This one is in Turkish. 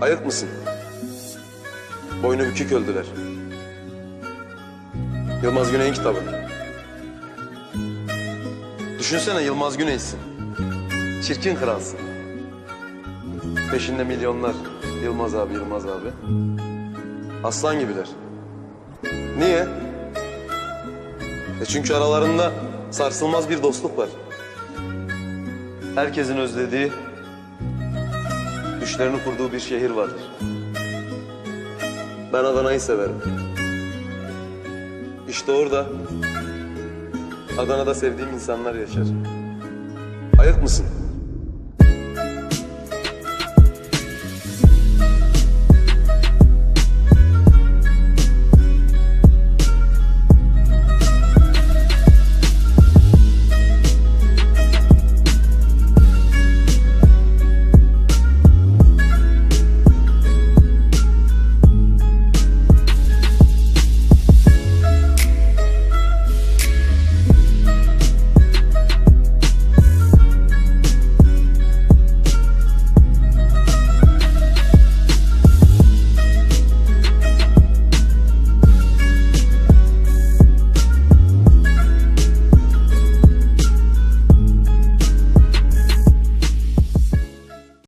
Ayık mısın? Boynu bükük öldüler. Yılmaz Güney'in kitabı. Düşünsene Yılmaz Güney'sin. Çirkin kralsın. Peşinde milyonlar. Yılmaz abi, Yılmaz abi. Aslan gibiler. Niye? E çünkü aralarında sarsılmaz bir dostluk var. Herkesin özlediği, düşlerini kurduğu bir şehir vardır. Ben Adana'yı severim. İşte orada Adana'da sevdiğim insanlar yaşar. Ayık mısın?